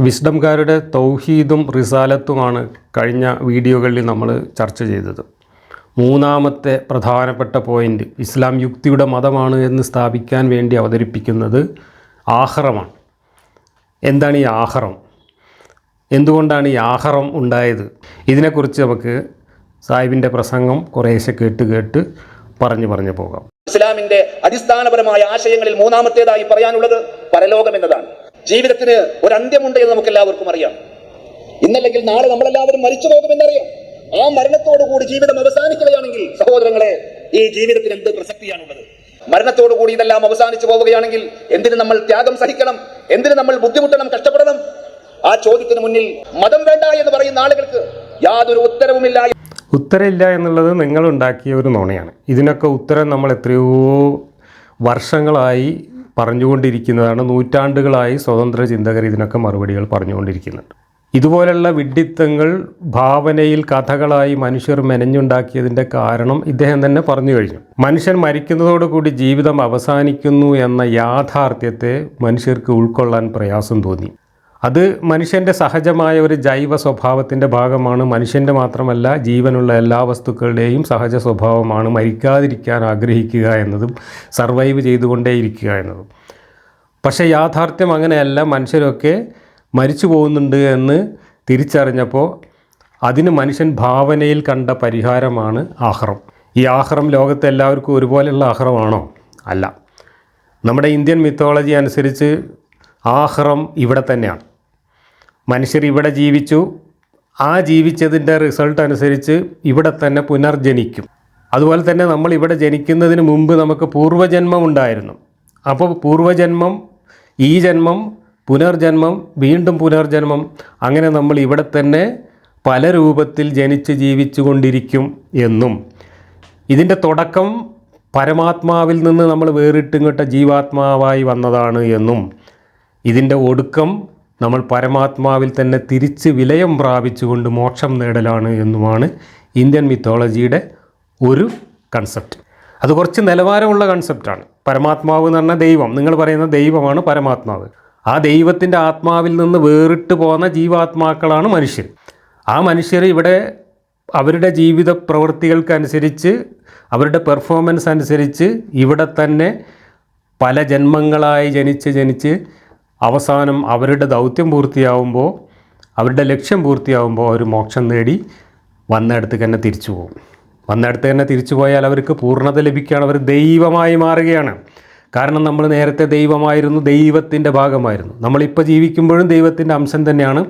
വിസ്ഡംകാരുടെ തൗഹീദും റിസാലത്തുമാണ് കഴിഞ്ഞ വീഡിയോകളിൽ നമ്മൾ ചർച്ച ചെയ്തത്. മൂന്നാമത്തെ പ്രധാനപ്പെട്ട പോയിന്റ് ഇസ്ലാം യുക്തിയുടെ മതമാണ് എന്ന് സ്ഥാപിക്കാൻ വേണ്ടി അവതരിപ്പിക്കുന്നത് ആഹ്റമാണ്. എന്താണ് ഈ ആഹ്റം? എന്തുകൊണ്ടാണ് ഈ ആഹ്റം ഉണ്ടായത്? ഇതിനെക്കുറിച്ച് നമുക്ക് സാഹിബിന്റെ പ്രസംഗം കുറേശ്ശെ കേട്ട് കേട്ട് പറഞ്ഞു പറഞ്ഞു പോകാം. ഇസ്ലാമിന്റെ അടിസ്ഥാനപരമായ ആശയങ്ങളിൽ മൂന്നാമത്തേതായി പറയാനുള്ളത് പരലോകം എന്നതാണ്. ജീവിതത്തിന് ഒരു അന്ത്യമുണ്ട് എന്ന് നമുക്ക് എല്ലാവർക്കും അറിയാം. ഇന്നല്ലെങ്കിൽ നാളെ നമ്മളെല്ലാവരും മരിച്ചു പോകുമെന്നറിയാം ആ മരണത്തോടുകൂടി ജീവിതം അവസാനിക്കുകയാണെങ്കിൽ സഹോദരങ്ങളെ ഈ ജീവിതത്തിന് എന്ത് പ്രസക്തിയാണുള്ളത്? മരണത്തോടുകൂടി ഇതെല്ലാം അവസാനിച്ചു പോവുകയാണെങ്കിൽ എന്തിനു നമ്മൾ ത്യാഗം സഹിക്കണം? എന്തിനു നമ്മൾ ബുദ്ധിമുട്ടണം കഷ്ടപ്പെടണം? ആ ചോദ്യത്തിന് മുന്നിൽ മതം വേണ്ട എന്ന് പറയുന്ന ആളുകൾക്ക് യാതൊരു ഉത്തരവുമില്ല. ഉത്തരമില്ല എന്നുള്ളത് നിങ്ങൾ ഉണ്ടാക്കിയ ഒരു നുണയാണ്. ഇതിനൊക്കെ ഉത്തരം നമ്മൾ എത്രയോ വർഷങ്ങളായി പറഞ്ഞുകൊണ്ടിരിക്കുന്നതാണ് നൂറ്റാണ്ടുകളായി സ്വതന്ത്ര ചിന്തകർ ഇതിനൊക്കെ മറുപടികൾ പറഞ്ഞുകൊണ്ടിരിക്കുന്നുണ്ട്. ഇതുപോലുള്ള വിഡ്ഢിത്തങ്ങൾ ഭാവനയിൽ കഥകളായി മനുഷ്യർ മെനഞ്ഞുണ്ടാക്കിയതിന്റെ കാരണം ഇദ്ദേഹം തന്നെ പറഞ്ഞു കഴിഞ്ഞു. മനുഷ്യൻ മരിക്കുന്നതോടുകൂടി ജീവിതം അവസാനിക്കുന്നു എന്ന യാഥാർത്ഥ്യത്തെ മനുഷ്യർക്ക് ഉൾക്കൊള്ളാൻ പ്രയാസം തോന്നി. അത് മനുഷ്യന്റെ സഹജമായ ഒരു ജൈവ സ്വഭാവത്തിന്റെ ഭാഗമാണ്. മനുഷ്യന്റെ മാത്രമല്ല ജീവനുള്ള എല്ലാ വസ്തുക്കളുടെയും സഹജ സ്വഭാവമാണ് മരിക്കാതിരിക്കാൻ ആഗ്രഹിക്കുക എന്നതും സർവൈവ് ചെയ്തുകൊണ്ടേയിരിക്കുക എന്നതും. പക്ഷേ യാഥാർത്ഥ്യം അങ്ങനെയല്ല. മനുഷ്യരൊക്കെ മരിച്ചു പോകുന്നുണ്ട് എന്ന് തിരിച്ചറിഞ്ഞപ്പോൾ അതിന് മനുഷ്യൻ ഭാവനയിൽ കണ്ട പരിഹാരമാണ് ആഹ്റം. ഈ ആഹ്റം ലോകത്തെ എല്ലാവർക്കും ഒരുപോലെയുള്ള ആഹ്റമാണോ? അല്ല. നമ്മുടെ ഇന്ത്യൻ മിത്തോളജി അനുസരിച്ച് ആഹ്റം ഇവിടെ തന്നെയാണ്. മനുഷ്യർ ഇവിടെ ജീവിച്ചു. ആ ജീവിച്ചതിന്റെ റിസൾട്ട് അനുസരിച്ച് ഇവിടെ തന്നെ പുനർജനിക്കും. അതുപോലെ തന്നെ നമ്മൾ ഇവിടെ ജനിക്കുന്നതിന് മുമ്പ് നമുക്ക് പൂർവജന്മം ഉണ്ടായിരുന്നു. അപ്പോൾ പൂർവജന്മം ഈ ജന്മം പുനർജന്മം വീണ്ടും പുനർജന്മം അങ്ങനെ നമ്മൾ ഇവിടെ തന്നെ പല രൂപത്തിൽ ജനിച്ച് ജീവിച്ചു കൊണ്ടിരിക്കും എന്നും. ഇതിന്റെ തുടക്കം പരമാത്മാവിൽ നിന്ന് നമ്മൾ വേറിട്ടിങ്ങോട്ട ജീവാത്മാവായി വന്നതാണ് എന്നും. ഇതിന്റെ ഒടുക്കം നമ്മൾ പരമാത്മാവിൽ തന്നെ തിരിച്ച് വിലയം പ്രാപിച്ചുകൊണ്ട് മോക്ഷം നേടലാണ് എന്നുമാണ് ഇന്ത്യൻ മിത്തോളജിയുടെ ഒരു കൺസെപ്റ്റ് അത് കുറച്ച് നിലവാരമുള്ള കൺസെപ്റ്റാണ് പരമാത്മാവ് എന്ന് പറഞ്ഞാൽ ദൈവം. നിങ്ങൾ പറയുന്ന ദൈവമാണ് പരമാത്മാവ്. ആ ദൈവത്തിന്റെ ആത്മാവിൽ നിന്ന് വേറിട്ട് പോകുന്ന ജീവാത്മാക്കളാണ് മനുഷ്യർ. ആ മനുഷ്യർ ഇവിടെ അവരുടെ ജീവിത പ്രവൃത്തികൾക്കനുസരിച്ച് അവരുടെ പെർഫോമൻസ് അനുസരിച്ച് ഇവിടെ തന്നെ പല ജന്മങ്ങളായി ജനിച്ച് ജനിച്ച് അവസാനം അവരുടെ ദൗത്യം പൂർത്തിയാവുമ്പോൾ അവരുടെ ലക്ഷ്യം പൂർത്തിയാവുമ്പോൾ അവർ മോക്ഷം നേടി വന്നിടത്ത് തന്നെ തിരിച്ചു പോകും. വന്നിടത്ത് തന്നെ തിരിച്ചു പോയാൽ അവർക്ക് പൂർണത ലഭിക്കുകയാണ്. അവർ ദൈവമായി മാറുകയാണ്. കാരണം നമ്മൾ നേരത്തെ ദൈവമായിരുന്നു ദൈവത്തിന്റെ ഭാഗമായിരുന്നു. നമ്മളിപ്പോൾ ജീവിക്കുമ്പോഴും ദൈവത്തിന്റെ അംശം തന്നെയാണ്.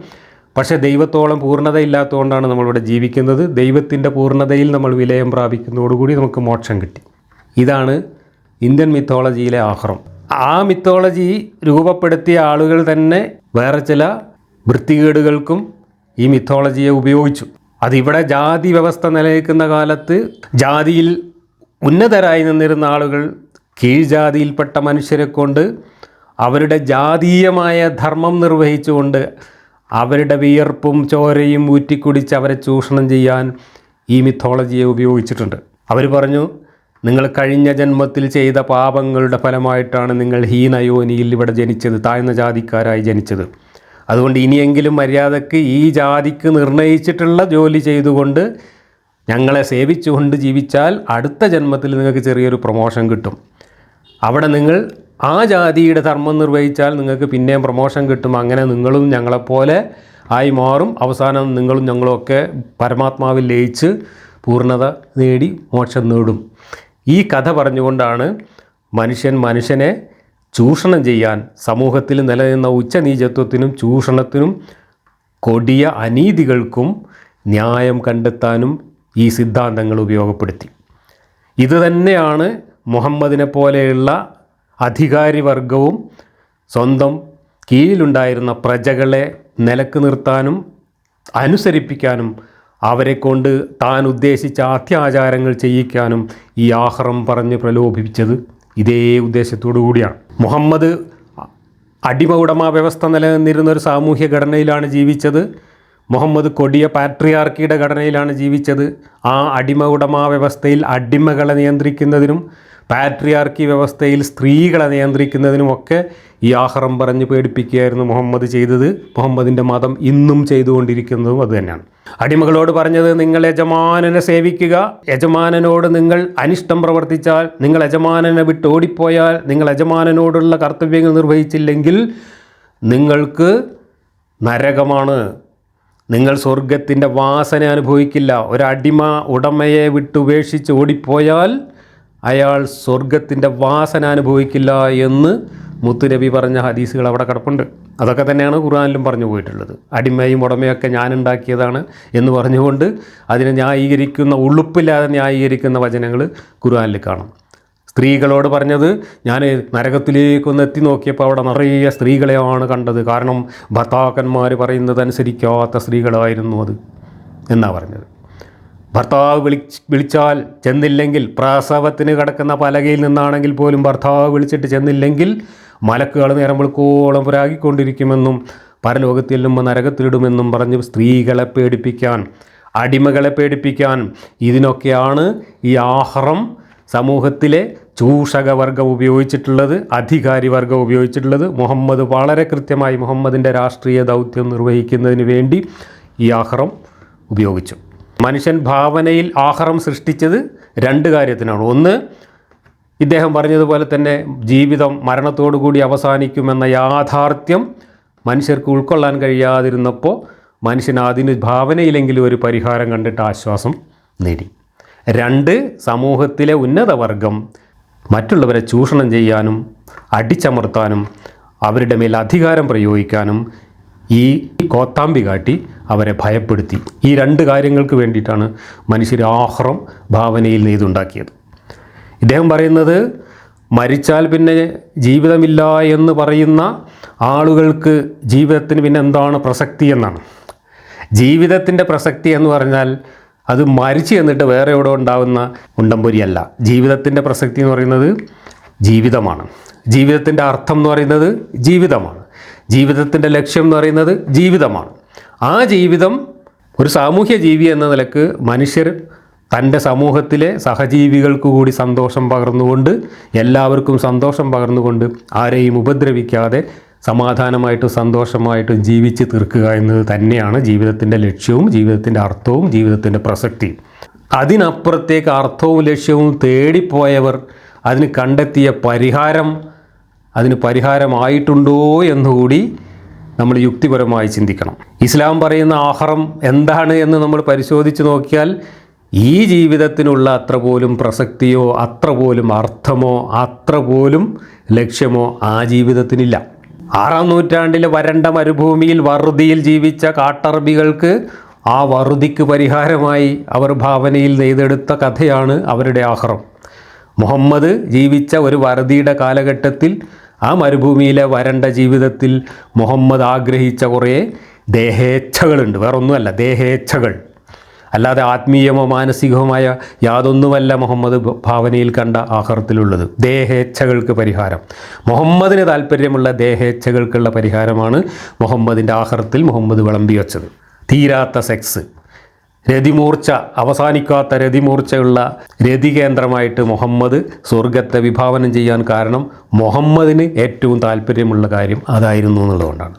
പക്ഷേ ദൈവത്തോളം പൂർണത ഇല്ലാത്തതുകൊണ്ടാണ് നമ്മളിവിടെ ജീവിക്കുന്നത്. ദൈവത്തിന്റെ പൂർണതയിൽ നമ്മൾ വിലയം പ്രാപിക്കുന്നതോടുകൂടി നമുക്ക് മോക്ഷം കിട്ടി. ഇതാണ് ഇന്ത്യൻ മിത്തോളജിയിലെ ആഹ്റം. ആ മിത്തോളജി രൂപപ്പെടുത്തിയ ആളുകൾ തന്നെ വേറെ ചില വൃത്തികേടുകൾക്കും ഈ മിത്തോളജിയെ ഉപയോഗിച്ചു. അതിവിടെ ജാതി വ്യവസ്ഥ നിലനിൽക്കുന്ന കാലത്ത് ജാതിയിൽ ഉന്നതരായി നിന്നിരുന്ന ആളുകൾ കീഴ്ജാതിയിൽപ്പെട്ട മനുഷ്യരെ കൊണ്ട് അവരുടെ ജാതീയമായ ധർമ്മം നിർവഹിച്ചുകൊണ്ട് അവരുടെ വിയർപ്പും ചോരയും ഊറ്റിക്കുടിച്ച് അവരെ ചൂഷണം ചെയ്യാൻ ഈ മിത്തോളജിയെ ഉപയോഗിച്ചിട്ടുണ്ട്. അവർ പറഞ്ഞു നിങ്ങൾ കഴിഞ്ഞ ജന്മത്തിൽ ചെയ്ത പാപങ്ങളുടെ ഫലമായിട്ടാണ് നിങ്ങൾ ഹീനയോനിയിൽ ഇവിടെ ജനിച്ചത് താഴ്ന്ന ജാതിക്കാരായി ജനിച്ചത്. അതുകൊണ്ട് ഇനിയെങ്കിലും മര്യാദയ്ക്ക് ഈ ജാതിക്ക് നിർണയിച്ചിട്ടുള്ള ജോലി ചെയ്തുകൊണ്ട് ഞങ്ങളെ സേവിച്ചുകൊണ്ട് ജീവിച്ചാൽ അടുത്ത ജന്മത്തിൽ നിങ്ങൾക്ക് ചെറിയൊരു പ്രൊമോഷൻ കിട്ടും. അവിടെ നിങ്ങൾ ആ ജാതിയുടെ ധർമ്മം നിർവഹിച്ചാൽ നിങ്ങൾക്ക് പിന്നെയും പ്രൊമോഷൻ കിട്ടും. അങ്ങനെ നിങ്ങളും ഞങ്ങളെപ്പോലെ ആയി മാറും. അവസാനം നിങ്ങളും ഞങ്ങളും ഒക്കെ പരമാത്മാവിൽ ലയിച്ച് പൂർണത നേടി മോക്ഷം നേടും. ഈ കഥ പറഞ്ഞുകൊണ്ടാണ് മനുഷ്യൻ മനുഷ്യനെ ചൂഷണം ചെയ്യാൻ സമൂഹത്തിൽ നിലനിന്ന ഉച്ചനീചത്വത്തിനും ചൂഷണത്തിനും കൊടിയ അനീതികൾക്കും ന്യായം കണ്ടെത്താനും ഈ സിദ്ധാന്തങ്ങൾ ഉപയോഗപ്പെടുത്തി. ഇത് തന്നെയാണ് മുഹമ്മദിനെ പോലെയുള്ള അധികാരി വർഗവും സ്വന്തം കീഴിലുണ്ടായിരുന്ന പ്രജകളെ നിലയ്ക്ക് നിർത്താനും അനുസരിപ്പിക്കാനും അവരെ കൊണ്ട് താൻ ഉദ്ദേശിച്ച അത്യാചാരങ്ങൾ ചെയ്യിക്കാനും ഈ ആഹ്റം പറഞ്ഞ് പ്രലോഭിപ്പിച്ചത് ഇതേ ഉദ്ദേശത്തോടു കൂടിയാണ്. മുഹമ്മദ് അടിമ ഉടമ വ്യവസ്ഥ നിലനിന്നിരുന്ന ഒരു സാമൂഹ്യ ഘടനയിലാണ് ജീവിച്ചത്. മുഹമ്മദ് കൊടിയ പാട്രിയാർക്കിയുടെ ഘടനയിലാണ് ജീവിച്ചത്. ആ അടിമ ഉടമ വ്യവസ്ഥയിൽ അടിമകളെ നിയന്ത്രിക്കുന്നതിനും പാട്രിയാർക്കി വ്യവസ്ഥയിൽ സ്ത്രീകളെ നിയന്ത്രിക്കുന്നതിനുമൊക്കെ ഈ ആഹ്റം പറഞ്ഞ് പേടിപ്പിക്കുകയായിരുന്നു മുഹമ്മദ് ചെയ്തത്. മുഹമ്മദിന്റെ മതം ഇന്നും ചെയ്തുകൊണ്ടിരിക്കുന്നതും അത് തന്നെയാണ്. അടിമകളോട് പറഞ്ഞത് നിങ്ങൾ യജമാനനെ സേവിക്കുക. യജമാനനോട് നിങ്ങൾ അനിഷ്ടം പ്രവർത്തിച്ചാൽ നിങ്ങൾ യജമാനനെ വിട്ട് ഓടിപ്പോയാൽ നിങ്ങൾ യജമാനനോടുള്ള കർത്തവ്യങ്ങൾ നിർവഹിച്ചില്ലെങ്കിൽ നിങ്ങൾക്ക് നരകമാണ്. നിങ്ങൾ സ്വർഗത്തിന്റെ വാസന അനുഭവിക്കില്ല. ഒരടിമ ഉടമയെ വിട്ടുപേക്ഷിച്ച് ഓടിപ്പോയാൽ അയാൾ സ്വർഗത്തിന്റെ വാസന അനുഭവിക്കില്ല എന്ന് മുത്തുനബി പറഞ്ഞ ഹദീസുകൾ അവിടെ കിടപ്പുണ്ട്. അതൊക്കെ തന്നെയാണ് ഖുർആാനിലും പറഞ്ഞു പോയിട്ടുള്ളത്. അടിമയും ഉടമയൊക്കെ ഞാൻ ഉണ്ടാക്കിയതാണ് എന്ന് പറഞ്ഞുകൊണ്ട് അതിനെ ന്യായീകരിക്കുന്ന ഉളുപ്പില്ലാതെ ന്യായീകരിക്കുന്ന വചനങ്ങൾ ഖുർആാനിൽ കാണും. സ്ത്രീകളോട് പറഞ്ഞത് ഞാൻ നരകത്തിലേക്കൊന്ന് എത്തി നോക്കിയപ്പോൾ അവിടെ നിറയെ സ്ത്രീകളെയാണ് കണ്ടത്. കാരണം ഭർത്താക്കന്മാർ പറയുന്നത് അനുസരിക്കാത്ത സ്ത്രീകളായിരുന്നു അത് എന്നാണ് പറഞ്ഞത്? ഭർത്താവ് വിളി വിളിച്ചാൽ ചെന്നില്ലെങ്കിൽ പ്രസവത്തിന് കിടക്കുന്ന പലകയിൽ നിന്നാണെങ്കിൽ പോലും ഭർത്താവ് വിളിച്ചിട്ട് ചെന്നില്ലെങ്കിൽ മലക്കുകൾ നേരം വിളിക്കോളം പുരാകിക്കൊണ്ടിരിക്കുമെന്നും പരലോകത്തിൽ ചെല്ലുമ്പോൾ നരകത്തിലിടുമെന്നും പറഞ്ഞ് സ്ത്രീകളെ പേടിപ്പിക്കാൻ അടിമകളെ പേടിപ്പിക്കാൻ ഇതിനൊക്കെയാണ് ഈ ആഹ്റം സമൂഹത്തിലെ ചൂഷകവർഗം ഉപയോഗിച്ചിട്ടുള്ളത് അധികാരി വർഗം ഉപയോഗിച്ചിട്ടുള്ളത്. മുഹമ്മദ് വളരെ കൃത്യമായി മുഹമ്മദിന്റെ രാഷ്ട്രീയ ദൗത്യം നിർവഹിക്കുന്നതിന് വേണ്ടി ഈ ആഹ്റം ഉപയോഗിച്ചു. മനുഷ്യൻ ഭാവനയിൽ ആഹാരം സൃഷ്ടിച്ചത് രണ്ട് കാര്യത്തിനാണ്. ഒന്ന് ഇദ്ദേഹം പറഞ്ഞതുപോലെ തന്നെ ജീവിതം മരണത്തോടു കൂടി അവസാനിക്കുമെന്ന യാഥാർത്ഥ്യം മനുഷ്യർക്ക് ഉൾക്കൊള്ളാൻ കഴിയാതിരുന്നപ്പോൾ മനുഷ്യൻ അതിന് ഭാവനയിലെങ്കിലും ഒരു പരിഹാരം കണ്ടിട്ട് ആശ്വാസം നേടി. രണ്ട് സമൂഹത്തിലെ ഉന്നതവർഗം മറ്റുള്ളവരെ ചൂഷണം ചെയ്യാനും അടിച്ചമർത്താനും അവരുടെ മേൽ അധികാരം പ്രയോഗിക്കാനും ഈ കോത്താമ്പി കാട്ടി അവരെ ഭയപ്പെടുത്തി. ഈ രണ്ട് കാര്യങ്ങൾക്ക് വേണ്ടിയിട്ടാണ് മനുഷ്യർ ആഹ്റം ഭാവനയിൽ നെയ്തുണ്ടാക്കിയത്. ഇദ്ദേഹം പറയുന്നത് മരിച്ചാൽ പിന്നെ ജീവിതമില്ല എന്ന് പറയുന്ന ആളുകൾക്ക് ജീവിതത്തിന് പിന്നെ എന്താണ് പ്രസക്തി എന്നാണ്. ജീവിതത്തിന്റെ പ്രസക്തി എന്ന് പറഞ്ഞാൽ അത് മരിച്ചു എന്നിട്ട് വേറെ എവിടെ ഉണ്ടാവുന്ന ഉണ്ടംപൊരിയല്ല ജീവിതത്തിന്റെ പ്രസക്തി എന്ന് പറയുന്നത് ജീവിതമാണ്. ജീവിതത്തിന്റെ അർത്ഥം എന്ന് പറയുന്നത് ജീവിതമാണ്. ജീവിതത്തിന്റെ ലക്ഷ്യം എന്ന് പറയുന്നത് ജീവിതമാണ്. ആ ജീവിതം ഒരു സാമൂഹ്യ ജീവി എന്ന നിലയ്ക്ക് മനുഷ്യർ തന്റെ സമൂഹത്തിലെ സഹജീവികൾക്ക് കൂടി സന്തോഷം പകർന്നുകൊണ്ട് എല്ലാവർക്കും സന്തോഷം പകർന്നുകൊണ്ട് ആരെയും ഉപദ്രവിക്കാതെ സമാധാനമായിട്ടും സന്തോഷമായിട്ടും ജീവിച്ച് തീർക്കുക എന്നത് തന്നെയാണ് ജീവിതത്തിന്റെ ലക്ഷ്യവും ജീവിതത്തിന്റെ അർത്ഥവും ജീവിതത്തിന്റെ പ്രസക്തിയും അതിനപ്പുറത്തേക്ക് അർത്ഥവും ലക്ഷ്യവും തേടിപ്പോയവർ അതിന് കണ്ടെത്തിയ പരിഹാരം അതിന് പരിഹാരമായിട്ടുണ്ടോ എന്നുകൂടി നമ്മൾ യുക്തിപരമായി ചിന്തിക്കണം. ഇസ്ലാം പറയുന്ന ആഹാരം എന്താണ് എന്ന് നമ്മൾ പരിശോധിച്ച് നോക്കിയാൽ ഈ ജീവിതത്തിനുള്ള അത്ര പോലും പ്രസക്തിയോ അത്ര പോലും അർത്ഥമോ അത്ര പോലും ലക്ഷ്യമോ ആ ജീവിതത്തിനില്ല. ആറാം നൂറ്റാണ്ടിലെ വരണ്ട മരുഭൂമിയിൽ വറുതിയിൽ ജീവിച്ച കാട്ടറബികൾക്ക് ആ വറുതിക്ക് പരിഹാരമായി അവർ ഭാവനയിൽ നെയ്തെടുത്ത കഥയാണ് അവരുടെ ആഹ്റം. മുഹമ്മദ് ജീവിച്ച ഒരു വറുതിയുടെ കാലഘട്ടത്തിൽ ആ മരുഭൂമിയിലെ വരണ്ട ജീവിതത്തിൽ മുഹമ്മദ് ആഗ്രഹിച്ച കുറേ ദേഹേച്ഛകളുണ്ട്. വേറൊന്നുമല്ല ദേഹേച്ഛകൾ. അല്ലാതെ ആത്മീയമോ മാനസികവുമായ യാതൊന്നുമല്ല മുഹമ്മദ് ഭാവനയിൽ കണ്ട ആഹാരത്തിലുള്ളത്. ദേഹേച്ഛകൾക്ക് പരിഹാരം. മുഹമ്മദിന് താല്പര്യമുള്ള ദേഹേച്ഛകൾക്കുള്ള പരിഹാരമാണ് മുഹമ്മദിന്റെ ആഹാരത്തിൽ മുഹമ്മദ് വിളമ്പി വച്ചത്. തീരാത്ത സെക്സ്. രതിമൂർച്ച അവസാനിക്കാത്ത രതിമൂർച്ചയുള്ള രതികേന്ദ്രമായിട്ട് മുഹമ്മദ് സ്വർഗത്തെ വിഭാവനം ചെയ്യാൻ കാരണം മുഹമ്മദിന് ഏറ്റവും താല്പര്യമുള്ള കാര്യം അതായിരുന്നു എന്നുള്ളതുകൊണ്ടാണ്.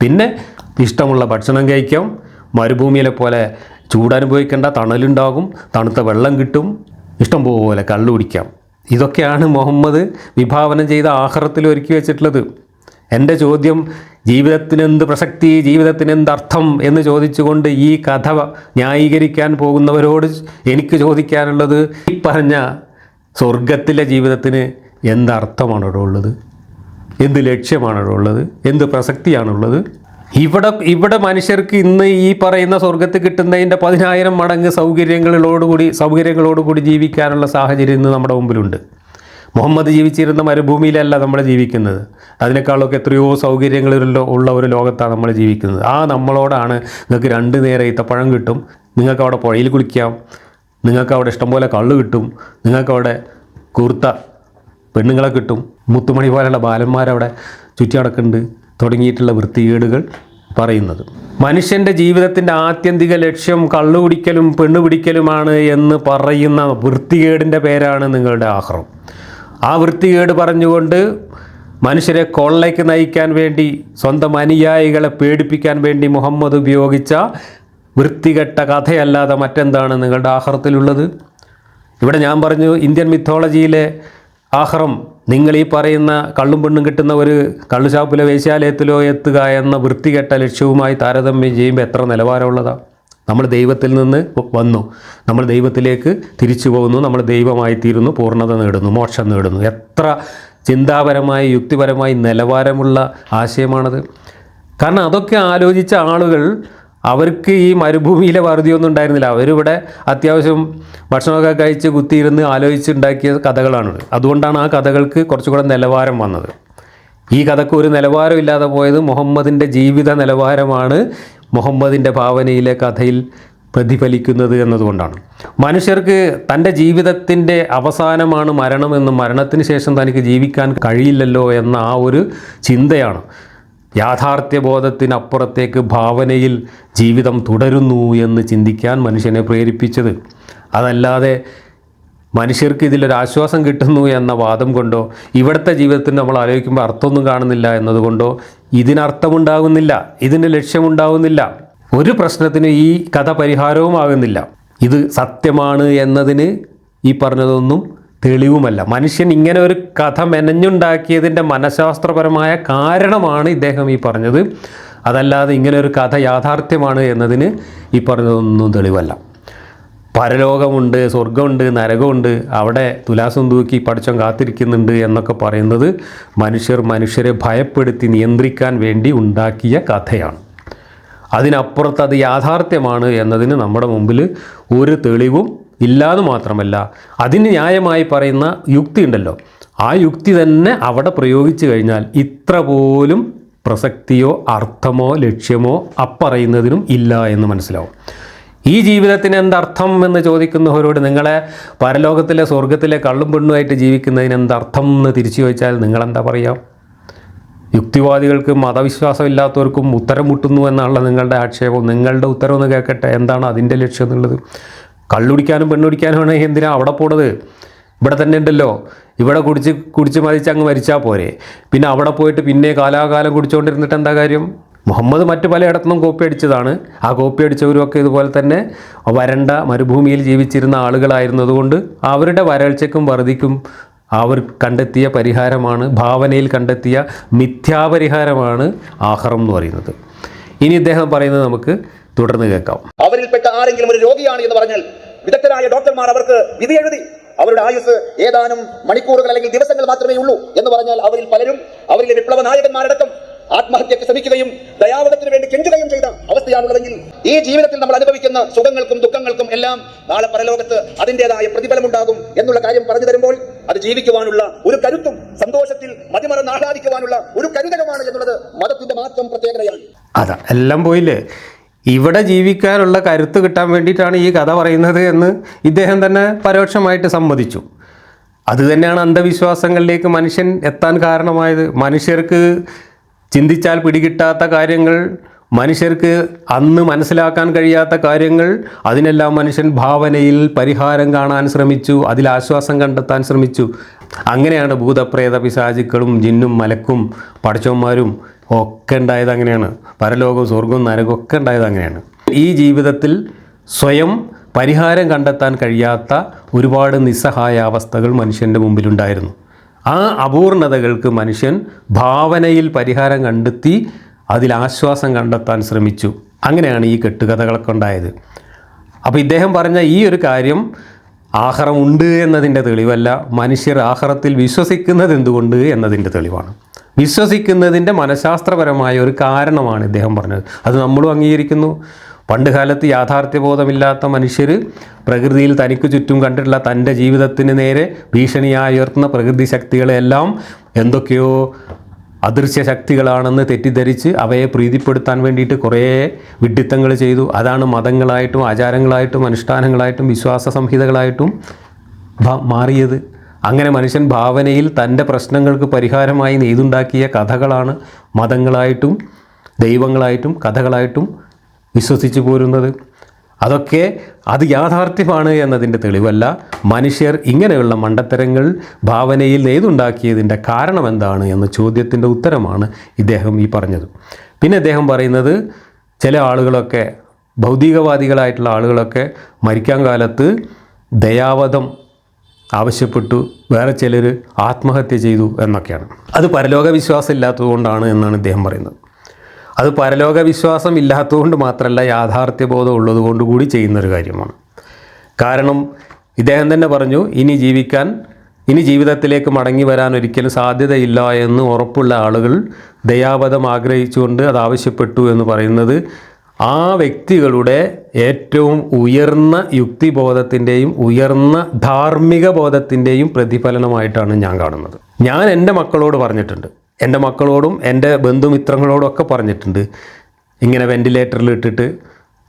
പിന്നെ ഇഷ്ടമുള്ള ഭക്ഷണം കഴിക്കാം. മരുഭൂമിയിലെ പോലെ ചൂടനുഭവിക്കേണ്ട തണലുണ്ടാകും തണുത്ത വെള്ളം കിട്ടും ഇഷ്ടം പോലെ കള്ളു കുടിക്കാം. ഇതൊക്കെയാണ് മുഹമ്മദ് വിഭാവനം ചെയ്ത ആഹാരത്തിൽ ഒരുക്കി വെച്ചിട്ടുള്ളത്. എന്റെ ചോദ്യം ജീവിതത്തിന് എന്ത് പ്രസക്തി ജീവിതത്തിന് എന്ത് അർത്ഥം എന്ന് ചോദിച്ചുകൊണ്ട് ഈ കഥ ന്യായീകരിക്കാൻ പോകുന്നവരോട് എനിക്ക് ചോദിക്കാനുള്ളത് ഈ പറഞ്ഞ സ്വർഗത്തിലെ ജീവിതത്തിന് എന്ത് അർത്ഥമാണ് ഇവിടെ ഉള്ളത്? എന്ത് ലക്ഷ്യമാണ് ഇവിടെ ഉള്ളത്? എന്ത് പ്രസക്തിയാണുള്ളത്? ഇവിടെ ഇവിടെ മനുഷ്യർക്ക് ഇന്ന് ഈ പറയുന്ന സ്വർഗത്ത് കിട്ടുന്നതിന്റെ പതിനായിരം മടങ്ങ് സൗകര്യങ്ങളോടുകൂടി സൗകര്യങ്ങളോടുകൂടി ജീവിക്കാനുള്ള സാഹചര്യം ഇന്ന് നമ്മുടെ മുമ്പിലുണ്ട്. മുഹമ്മദ് ജീവിച്ചിരുന്ന മരുഭൂമിയിലല്ല നമ്മൾ ജീവിക്കുന്നത്. അതിനേക്കാളൊക്കെ എത്രയോ സൗകര്യങ്ങളുള്ള ഉള്ള ഒരു ലോകത്താണ് നമ്മൾ ജീവിക്കുന്നത്. ആ നമ്മളോടാണ് നിങ്ങൾക്ക് രണ്ട് നേരം ഈത്തപ്പഴം കിട്ടും. നിങ്ങൾക്ക് അവിടെ പുഴയിൽ കുളിക്കാം. നിങ്ങൾക്ക് അവിടെ ഇഷ്ടംപോലെ കള്ള് കിട്ടും. നിങ്ങൾക്ക് അവിടെ കൂർത്ത പെണ്ണുങ്ങളെ കിട്ടും. മുത്തുമണി പോലെയുള്ള ബാലന്മാരവിടെ ചുറ്റി നടക്കുന്നുണ്ട്. തുടങ്ങിയിട്ടുള്ള വൃത്തികേടുകൾ പറയുന്നത്. മനുഷ്യന്റെ ജീവിതത്തിന്റെ ആത്യന്തിക ലക്ഷ്യം കള്ളുകുടിക്കലും പെണ്ണുപിടിക്കലുമാണ് എന്ന് പറയുന്ന വൃത്തികേടിന്റെ പേരാണ് നിങ്ങളുടെ ആഹ്റം. ആ വൃത്തികേട് പറഞ്ഞുകൊണ്ട് മനുഷ്യരെ കൊള്ളയ്ക്ക് നയിക്കാൻ വേണ്ടി സ്വന്തം അനുയായികളെ പേടിപ്പിക്കാൻ വേണ്ടി മുഹമ്മദ് ഉപയോഗിച്ച വൃത്തികെട്ട കഥയല്ലാതെ മറ്റെന്താണ് നിങ്ങളുടെ ആഹ്റത്തിലുള്ളത്? ഇവിടെ ഞാൻ പറഞ്ഞു ഇന്ത്യൻ മിത്തോളജിയിലെ ആഹ്റം നിങ്ങൾ ഈ പറയുന്ന കള്ളും പെണ്ണും കിട്ടുന്ന ഒരു കള്ളുഷാപ്പിലോ വേശ്യാലയത്തിലോ എത്തുക എന്ന വൃത്തികെട്ട ലക്ഷ്യവുമായി താരതമ്യം ചെയ്യുമ്പോൾ എത്ര നിലവാരമുള്ളതാണ് നമ്മൾ ദൈവത്തിൽ നിന്ന് വന്നു. നമ്മൾ ദൈവത്തിലേക്ക് തിരിച്ചു പോകുന്നു. നമ്മൾ ദൈവമായി തീരുന്നു. പൂർണത നേടുന്നു. മോക്ഷം നേടുന്നു. എത്ര ചിന്താപരമായി യുക്തിപരമായി നിലവാരമുള്ള ആശയമാണത്. കാരണം അതൊക്കെ ആലോചിച്ച ആളുകൾ അവർക്ക് ഈ മരുഭൂമിയിലെ വറുതിയൊന്നും ഉണ്ടായിരുന്നില്ല. അവരിവിടെ അത്യാവശ്യം ഭക്ഷണമൊക്കെ കഴിച്ച് കുത്തിയിരുന്ന് ആലോചിച്ചുണ്ടാക്കിയ കഥകളാണ് അതുകൊണ്ടാണ് ആ കഥകൾക്ക് കുറച്ചുകൂടെ നിലവാരം വന്നത്. ഈ കഥക്ക് ഒരു നിലവാരം ഇല്ലാതെ പോയത് മുഹമ്മദിന്റെ ജീവിത നിലവാരമാണ് മുഹമ്മദിന്റെ ഭാവനയിലെ കഥയിൽ പ്രതിഫലിക്കുന്നത് എന്നതുകൊണ്ടാണ്. മനുഷ്യർക്ക് തന്റെ ജീവിതത്തിന്റെ അവസാനമാണ് മരണമെന്നും മരണത്തിന് ശേഷം തനിക്ക് ജീവിക്കാൻ കഴിയില്ലല്ലോ എന്ന ആ ഒരു ചിന്തയാണ്. യാഥാർത്ഥ്യബോധത്തിനപ്പുറത്തേക്ക് ഭാവനയിൽ ജീവിതം തുടരുന്നു എന്ന് ചിന്തിക്കാൻ മനുഷ്യനെ പ്രേരിപ്പിച്ചത്. അതല്ലാതെ മനുഷ്യർക്ക് ഇതിലൊരു ആശ്വാസം കിട്ടുന്നു എന്ന വാദം കൊണ്ടോ ഇവിടുത്തെ ജീവിതത്തിന് നമ്മൾ ആലോചിക്കുമ്പോൾ അർത്ഥമൊന്നും കാണുന്നില്ല എന്നതുകൊണ്ടോ ഇതിനർത്ഥമുണ്ടാകുന്നില്ല ഇതിന് ലക്ഷ്യമുണ്ടാകുന്നില്ല. ഒരു പ്രശ്നത്തിന് ഈ കഥ പരിഹാരവുമാകുന്നില്ല. ഇത് സത്യമാണ് എന്നതിന് ഈ പറഞ്ഞതൊന്നും തെളിവുമല്ല. മനുഷ്യൻ ഇങ്ങനെ ഒരു കഥ മെനഞ്ഞുണ്ടാക്കിയതിന്റെ മനഃശാസ്ത്രപരമായ കാരണമാണ് ഇദ്ദേഹം ഈ പറഞ്ഞത്. അതല്ലാതെ ഇങ്ങനെ ഒരു കഥ യാഥാർത്ഥ്യമാണ് എന്നതിന് ഈ പറഞ്ഞതൊന്നും തെളിവല്ല. പരലോകമുണ്ട് സ്വർഗമുണ്ട് നരകമുണ്ട് അവിടെ തുലാസം തൂക്കി പഠിച്ചം കാത്തിരിക്കുന്നുണ്ട് എന്നൊക്കെ പറയുന്നത് മനുഷ്യർ മനുഷ്യരെ ഭയപ്പെടുത്തി നിയന്ത്രിക്കാൻ വേണ്ടി ഉണ്ടാക്കിയ കഥയാണ്. അതിനപ്പുറത്ത് അത് യാഥാർത്ഥ്യമാണ് എന്നതിന് നമ്മുടെ മുമ്പിൽ ഒരു തെളിവും ഇല്ലാന്ന് മാത്രമല്ല അതിന് ന്യായമായി പറയുന്ന യുക്തി ഉണ്ടല്ലോ. ആ യുക്തി തന്നെ അവിടെ പ്രയോഗിച്ചു കഴിഞ്ഞാൽ ഇത്ര പോലും പ്രസക്തിയോ അർത്ഥമോ ലക്ഷ്യമോ അപ്പറയുന്നതിനും ഇല്ല എന്ന് മനസ്സിലാവും. ഈ ജീവിതത്തിന് എന്തർത്ഥം എന്ന് ചോദിക്കുന്നവരോട് നിങ്ങളെ പരലോകത്തിലെ സ്വർഗത്തിലെ കള്ളും പെണ്ണുമായിട്ട് ജീവിക്കുന്നതിന് എന്തർത്ഥം എന്ന് തിരിച്ചു ചോദിച്ചാൽ നിങ്ങളെന്താ പറയുക യുക്തിവാദികൾക്കും മതവിശ്വാസമില്ലാത്തവർക്കും ഉത്തരം മുട്ടുന്നു എന്നുള്ള നിങ്ങളുടെ ആക്ഷേപം. നിങ്ങളുടെ ഉത്തരം ഒന്ന് കേൾക്കട്ടെ. എന്താണ് അതിന്റെ ലക്ഷ്യം എന്നുള്ളത്? കള്ളുടിക്കാനും പെണ്ണുടിക്കാനുമാണ് എന്തിനാ അവിടെ പോണത്? ഇവിടെ തന്നെ ഉണ്ടല്ലോ. ഇവിടെ കുടിച്ച് കുടിച്ച് മതിച്ച് അങ്ങ് മരിച്ചാൽ പോരെ. പിന്നെ അവിടെ പോയിട്ട് പിന്നെ കാലാകാലം കുടിച്ചുകൊണ്ടിരുന്നിട്ട് എന്താ കാര്യം? മുഹമ്മദ് മറ്റു പലയിടത്തുനിന്നും കോപ്പി അടിച്ചതാണ്. ആ കോപ്പി അടിച്ചവരുമൊക്കെ ഇതുപോലെ തന്നെ വരണ്ട മരുഭൂമിയിൽ ജീവിച്ചിരുന്ന ആളുകളായിരുന്നതുകൊണ്ട് അവരുടെ വരൾച്ചയ്ക്കും വറുതിക്കും അവർ കണ്ടെത്തിയ പരിഹാരമാണ് ഭാവനയിൽ കണ്ടെത്തിയ മിഥ്യാപരിഹാരമാണ് ആഹാരം എന്ന് പറയുന്നത്. ഇനി ഇദ്ദേഹം പറയുന്നത് നമുക്ക് തുടർന്ന് കേൾക്കാം. അവരിൽപ്പെട്ട ആരെങ്കിലും ഒരു രോഗിയാണ് എന്ന് പറഞ്ഞാൽ വിദഗ്ധരായ ഡോക്ടർമാർ അവർക്ക് വിധി എഴുതി അവരുടെ ആയുസ് ഏതാനും മണിക്കൂറുകൾ അല്ലെങ്കിൽ ദിവസങ്ങൾ മാത്രമേ ഉള്ളൂ എന്ന് പറഞ്ഞാൽ അവരിൽ പലരും അവരിലെ വിപ്ലവ നായകന്മാരടക്കം ആത്മഹത്യക്ക് ശ്രമിക്കുകയും ദയാവധത്തിന് വേണ്ടി കെഞ്ചുകയും ചെയ്ത അവസ്ഥയാണുള്ളതെങ്കിൽ ഈ ജീവിതത്തിൽ നമ്മൾ അനുഭവിക്കുന്ന സുഖങ്ങൾക്കും ദുഃഖങ്ങൾക്കും എല്ലാം നാളെ പരലോകത്ത് അതിന്റെതായ പ്രതിഫലമുണ്ടാകും എന്നുള്ള കാര്യം പറഞ്ഞു തരുമ്പോൾ അത് ജീവിക്കുവാനുള്ള ഒരു കരുത്തും സന്തോഷത്തിൽ മതിമറന്ന് ആഹ്ലാദിക്കുവാനുള്ള ഒരു കരുതകമാണ് എന്നുള്ളത് മതത്തിന്റെ മാത്രം പ്രത്യേകതയാണ്. അതാ എല്ലാം പോയില്ലേ? ഇവിടെ ജീവിക്കാനുള്ള കരുത്ത് കിട്ടാൻ വേണ്ടിയിട്ടാണ് ഈ കഥ പറയുന്നത് എന്ന് ഇദ്ദേഹം തന്നെ പരോക്ഷമായിട്ട് സമ്മതിച്ചു. അതുതന്നെയാണ് അന്ധവിശ്വാസങ്ങളിലേക്ക് മനുഷ്യൻ എത്താൻ കാരണമായത്. മനുഷ്യർക്ക് ചിന്തിച്ചാൽ പിടികിട്ടാത്ത കാര്യങ്ങൾ മനുഷ്യർക്ക് അന്ന് മനസ്സിലാക്കാൻ കഴിയാത്ത കാര്യങ്ങൾ അതിനെല്ലാം മനുഷ്യൻ ഭാവനയിൽ പരിഹാരം കാണാൻ ശ്രമിച്ചു അതിൽ ആശ്വാസം കണ്ടെത്താൻ ശ്രമിച്ചു. അങ്ങനെയാണ് ഭൂതപ്രേത പിശാചുക്കളും ജിന്നും മലക്കും പടച്ചോന്മാരും ഒക്കെ ഉണ്ടായത് അങ്ങനെയാണ്. പരലോകവും സ്വർഗവും നരകവും ഒക്കെ ഉണ്ടായത് അങ്ങനെയാണ്. ഈ ജീവിതത്തിൽ സ്വയം പരിഹാരം കണ്ടെത്താൻ കഴിയാത്ത ഒരുപാട് നിസ്സഹായ അവസ്ഥകൾ മനുഷ്യന്റെ മുമ്പിലുണ്ടായിരുന്നു. ആ അപൂർണതകൾക്ക് മനുഷ്യൻ ഭാവനയിൽ പരിഹാരം കണ്ടെത്തി അതിൽ ആശ്വാസം കണ്ടെത്താൻ ശ്രമിച്ചു. അങ്ങനെയാണ് ഈ കെട്ടുകഥകളൊക്കെ ഉണ്ടായത് അപ്പോൾ ഇദ്ദേഹം പറഞ്ഞ ഈ ഒരു കാര്യം ആഹാരം ഉണ്ട് എന്നതിന്റെ തെളിവല്ല മനുഷ്യർ ആഹാരത്തിൽ വിശ്വസിക്കുന്നത് എന്തുകൊണ്ട് എന്നതിന്റെ തെളിവാണ്. വിശ്വസിക്കുന്നതിന്റെ മനഃശാസ്ത്രപരമായ ഒരു കാരണമാണ് ഇദ്ദേഹം പറഞ്ഞത്. അത് നമ്മളും അംഗീകരിക്കുന്നു. പണ്ട് കാലത്ത് യാഥാർത്ഥ്യബോധമില്ലാത്ത മനുഷ്യർ പ്രകൃതിയിൽ തനിക്ക് ചുറ്റും കണ്ടിട്ടുള്ള തന്റെ ജീവിതത്തിന് നേരെ ഭീഷണിയായി ഉയർത്തുന്ന പ്രകൃതി ശക്തികളെല്ലാം എന്തൊക്കെയോ അദൃശ്യ ശക്തികളാണെന്ന് തെറ്റിദ്ധരിച്ച് അവയെ പ്രീതിപ്പെടുത്താൻ വേണ്ടിയിട്ട് കുറേ വിഡ്ഢിത്തങ്ങൾ ചെയ്തു. അതാണ് മതങ്ങളായിട്ടും ആചാരങ്ങളായിട്ടും അനുഷ്ഠാനങ്ങളായിട്ടും വിശ്വാസ സംഹിതകളായിട്ടും മാറിയത്. അങ്ങനെ മനുഷ്യൻ ഭാവനയിൽ തന്റെ പ്രശ്നങ്ങൾക്ക് പരിഹാരമായി നെയ്തുണ്ടാക്കിയ കഥകളാണ് മതങ്ങളായിട്ടും ദൈവങ്ങളായിട്ടും കഥകളായിട്ടും വിശ്വസിച്ചു പോരുന്നത്? അതൊക്കെ അത് യാഥാർത്ഥ്യമാണ് എന്നതിന്റെ തെളിവല്ല. മനുഷ്യർ ഇങ്ങനെയുള്ള മണ്ടത്തരങ്ങൾ ഭാവനയിൽ നെയ്തുണ്ടാക്കിയതിന്റെ കാരണം എന്താണ് എന്ന ചോദ്യത്തിന്റെ ഉത്തരമാണ് ഇദ്ദേഹം ഈ പറഞ്ഞത്. പിന്നെ അദ്ദേഹം പറയുന്നത് ചില ആളുകളൊക്കെ ഭൗതികവാദികളായിട്ടുള്ള ആളുകളൊക്കെ മരിക്കാൻ കാലത്ത് ദയാവധം ആവശ്യപ്പെട്ടു വേറെ ചിലർ ആത്മഹത്യ ചെയ്തു എന്നൊക്കെയാണ്. അത് പരലോക വിശ്വാസം ഇല്ലാത്തതുകൊണ്ടാണ് എന്നാണ് ഇദ്ദേഹം പറയുന്നത്. അത് പരലോക വിശ്വാസം ഇല്ലാത്തതുകൊണ്ട് മാത്രമല്ല യാഥാർത്ഥ്യബോധം ഉള്ളതുകൊണ്ട് കൂടി ചെയ്യുന്നൊരു കാര്യമാണ്. കാരണം ഇദ്ദേഹം തന്നെ പറഞ്ഞു ഇനി ജീവിക്കാൻ ഇനി ജീവിതത്തിലേക്ക് മടങ്ങി വരാൻ ഒരിക്കലും സാധ്യതയില്ല എന്ന് ഉറപ്പുള്ള ആളുകൾ ദയാവധം ആഗ്രഹിച്ചുകൊണ്ട് അത് ആവശ്യപ്പെട്ടു എന്ന് പറയുന്നത് ആ വ്യക്തികളുടെ ഏറ്റവും ഉയർന്ന യുക്തിബോധത്തിന്റെയും ഉയർന്ന ധാർമ്മിക ബോധത്തിന്റെയും പ്രതിഫലനമായിട്ടാണ് ഞാൻ കാണുന്നത്. ഞാൻ എന്റെ മക്കളോട് പറഞ്ഞിട്ടുണ്ട് എന്റെ മക്കളോടും എന്റെ ബന്ധുമിത്രങ്ങളോടും ഒക്കെ പറഞ്ഞിട്ടുണ്ട്. ഇങ്ങനെ വെന്റിലേറ്ററിൽ ഇട്ടിട്ട്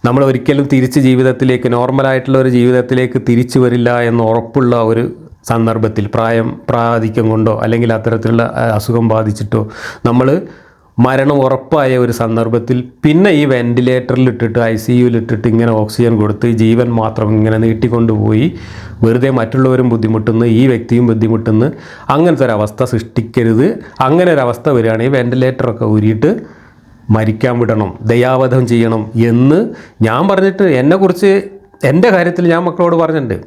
നമ്മൾ ഒരിക്കലും തിരിച്ച് ജീവിതത്തിലേക്ക് നോർമലായിട്ടുള്ള ഒരു ജീവിതത്തിലേക്ക് തിരിച്ചു വരില്ല എന്ന് ഉറപ്പുള്ള ഒരു സന്ദർഭത്തിൽ പ്രായം പ്രാധിക്യം കൊണ്ടോ അല്ലെങ്കിൽ അത്തരത്തിലുള്ള അസുഖം ബാധിച്ചിട്ടോ നമ്മൾ മരണം ഉറപ്പായ ഒരു സന്ദർഭത്തിൽ പിന്നെ ഈ വെന്റിലേറ്ററിൽ ഇട്ടിട്ട് ഐ സി ഇട്ടിട്ട് ഇങ്ങനെ ഓക്സിജൻ കൊടുത്ത് ജീവൻ മാത്രം ഇങ്ങനെ നീട്ടിക്കൊണ്ടുപോയി വെറുതെ മറ്റുള്ളവരും ബുദ്ധിമുട്ടുന്നു ഈ വ്യക്തിയും ബുദ്ധിമുട്ടുന്നു. അങ്ങനത്തെ ഒരവസ്ഥ സൃഷ്ടിക്കരുത്. അങ്ങനെ ഒരവസ്ഥ വരികയാണെങ്കിൽ വെന്റിലേറ്ററൊക്കെ ഊരിയിട്ട് മരിക്കാൻ വിടണം ദയാവധം ചെയ്യണം എന്ന് ഞാൻ പറഞ്ഞിട്ട് എന്നെക്കുറിച്ച് എന്റെ കാര്യത്തിൽ ഞാൻ മക്കളോട് പറഞ്ഞിട്ടുണ്ട്.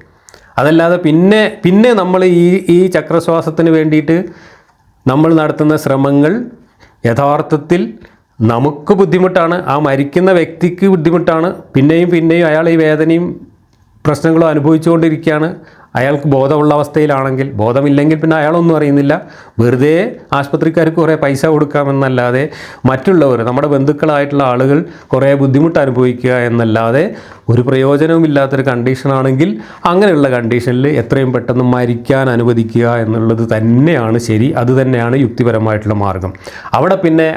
അതല്ലാതെ പിന്നെ പിന്നെ നമ്മൾ ഈ ഈ ചക്രശ്വാസത്തിന് വേണ്ടിയിട്ട് നമ്മൾ നടത്തുന്ന ശ്രമങ്ങൾ യഥാർത്ഥത്തിൽ നമുക്ക് ബുദ്ധിമുട്ടാണ് ആ മരിക്കുന്ന വ്യക്തിക്ക് ബുദ്ധിമുട്ടാണ് പിന്നെയും പിന്നെയും അയാൾ ഈ വേദനയും പ്രശ്നങ്ങളും അനുഭവിച്ചുകൊണ്ടിരിക്കുകയാണ്. അയാൾക്ക് ബോധമുള്ള അവസ്ഥയിലാണെങ്കിൽ ബോധമില്ലെങ്കിൽ പിന്നെ അയാളൊന്നും അറിയുന്നില്ല. വെറുതെ ആശുപത്രിക്കാർക്ക് കുറേ പൈസ കൊടുക്കാമെന്നല്ലാതെ മറ്റുള്ളവർ നമ്മുടെ ബന്ധുക്കളായിട്ടുള്ള ആളുകൾ കുറേ ബുദ്ധിമുട്ട് അനുഭവിക്കുക എന്നല്ലാതെ ഒരു പ്രയോജനവുമില്ലാത്തൊരു കണ്ടീഷനാണെങ്കിൽ അങ്ങനെയുള്ള കണ്ടീഷനിൽ എത്രയും പെട്ടെന്ന് മരിക്കാൻ അനുവദിക്കുക എന്നുള്ളത് തന്നെയാണ് ശരി. അത് തന്നെയാണ് യുക്തിപരമായിട്ടുള്ള മാർഗം. അവിടെ പിന്നെ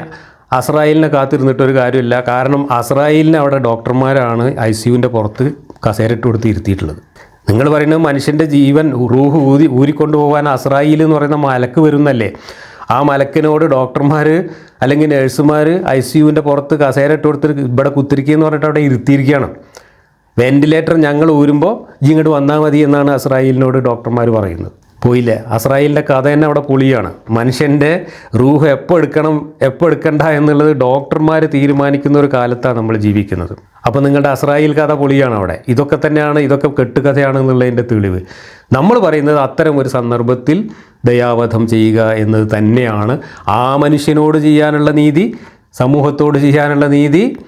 അസ്രായേലിനെ കാത്തിരുന്നിട്ടൊരു കാര്യമില്ല. കാരണം അസ്രായേലിനെ അവിടെ ഡോക്ടർമാരാണ് ഐ സിയുവിന്റെ പുറത്ത് കസേരട്ട് കൊടുത്ത് ഇരുത്തിയിട്ടുള്ളത്. നിങ്ങൾ പറയുന്നത് മനുഷ്യന്റെ ജീവൻ റൂഹ് ഊതി ഊരിക്കൊണ്ടുപോകാൻ അസ്രായിൽ എന്ന് പറയുന്ന മലക്ക് വരുന്നല്ലേ? ആ മലക്കിനോട് ഡോക്ടർമാർ അല്ലെങ്കിൽ നേഴ്സുമാർ ഐ സി യുവിന്റെ പുറത്ത് കസേരട്ട് കൊടുത്ത് ഇവിടെ കുത്തിരിക്കുക എന്ന് പറഞ്ഞിട്ട് അവിടെ ഇരുത്തിയിരിക്കുകയാണ്. വെന്റിലേറ്റർ ഞങ്ങൾ ഊരുമ്പോൾ ഇങ്ങോട്ട് വന്നാൽ മതി എന്നാണ് അസ്രായിലിനോട് ഡോക്ടർമാർ പറയുന്നത്. പോയില്ലേ? അസ്രായേലിന്റെ കഥ തന്നെ അവിടെ പൊളിയാണ്. മനുഷ്യന്റെ റൂഹ് എപ്പോൾ എടുക്കണം എപ്പോൾ എടുക്കണ്ട എന്നുള്ളത് ഡോക്ടർമാർ തീരുമാനിക്കുന്ന ഒരു കാലത്താണ് നമ്മൾ ജീവിക്കുന്നത്. അപ്പോൾ നിങ്ങളുടെ അസ്രായേൽ കഥ പൊളിയാണ് അവിടെ. ഇതൊക്കെ തന്നെയാണ് ഇതൊക്കെ കെട്ടുകഥയാണ് എന്നുള്ളതിന്റെ തെളിവ്. നമ്മൾ പറയുന്നത് അത്തരം ഒരു സന്ദർഭത്തിൽ ദയാവധം ചെയ്യുക എന്നത് തന്നെയാണ്. ആ മനുഷ്യനോട് ചെയ്യാനുള്ള നീതി സമൂഹത്തോട് ചെയ്യാനുള്ള നീതി